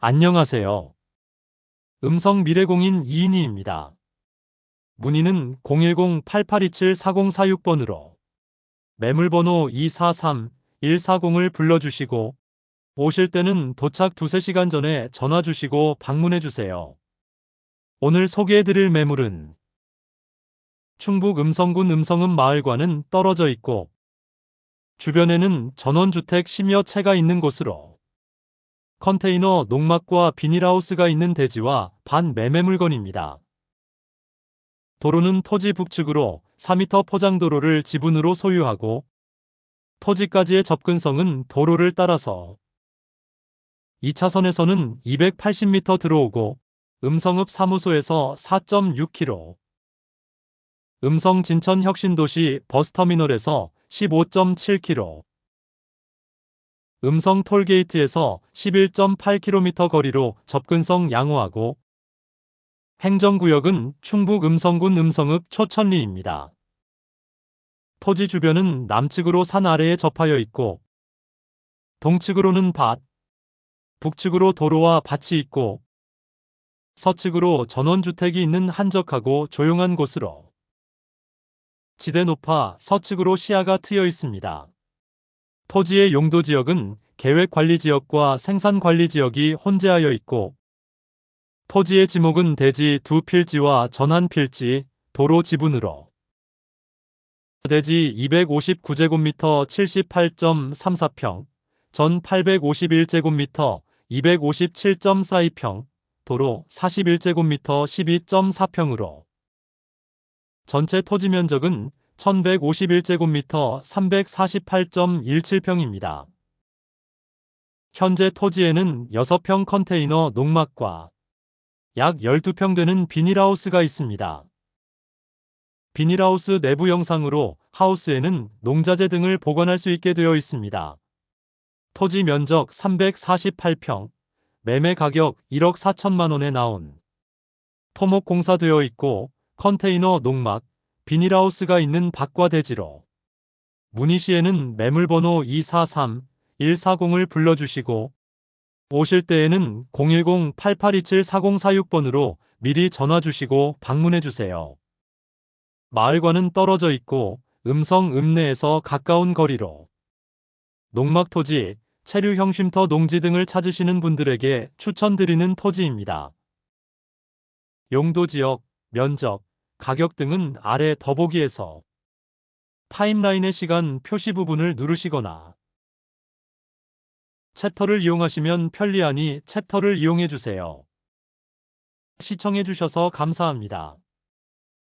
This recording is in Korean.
안녕하세요. 음성 미래공인 이인희입니다. 문의는 010-8827-4046번으로 매물번호 243-140을 불러주시고 오실 때는 도착 두세 시간 전에 전화 주시고 방문해 주세요. 오늘 소개해 드릴 매물은 충북 음성군 음성읍 마을과는 떨어져 있고 주변에는 전원주택 10여 채가 있는 곳으로 컨테이너 농막과 비닐하우스가 있는 대지와 반 매매 물건입니다. 도로는 토지 북측으로 4m 포장도로를 지분으로 소유하고 토지까지의 접근성은 도로를 따라서 2차선에서는 280m 들어오고 음성읍 사무소에서 4.6km, 음성 진천 혁신도시 버스터미널에서 15.7km, 음성 톨게이트에서 11.8km 거리로 접근성 양호하고 행정구역은 충북 음성군 음성읍 초천리입니다. 토지 주변은 남측으로 산 아래에 접하여 있고 동측으로는 밭, 북측으로 도로와 밭이 있고 서측으로 전원주택이 있는 한적하고 조용한 곳으로 지대 높아 서측으로 시야가 트여 있습니다. 토지의 용도 지역은 계획관리지역과 생산관리지역이 혼재하여 있고 토지의 지목은 대지 두 필지와 전한 필지, 도로 지분으로 대지 259제곱미터 78.34평, 전 851제곱미터 257.42평, 도로 41제곱미터 12.4평으로 전체 토지 면적은 1151제곱미터 348.17평입니다. 현재 토지에는 6평 컨테이너 농막과 약 12평 되는 비닐하우스가 있습니다. 비닐하우스 내부 영상으로 하우스에는 농자재 등을 보관할 수 있게 되어 있습니다. 토지 면적 348평, 매매 가격 1억 4천만 원에 나온 토목 공사되어 있고 컨테이너 농막, 비닐하우스가 있는 밭과 대지로 문의 시에는 매물번호 243-140을 불러주시고 오실 때에는 010-8827-4046번으로 미리 전화 주시고 방문해 주세요. 마을과는 떨어져 있고 음성 읍내에서 가까운 거리로 농막 토지, 체류 형 쉼터 농지 등을 찾으시는 분들에게 추천드리는 토지입니다. 용도 지역, 면적, 가격 등은 아래 더보기에서 타임라인의 시간 표시 부분을 누르시거나 챕터를 이용하시면 편리하니 챕터를 이용해 주세요. 시청해 주셔서 감사합니다.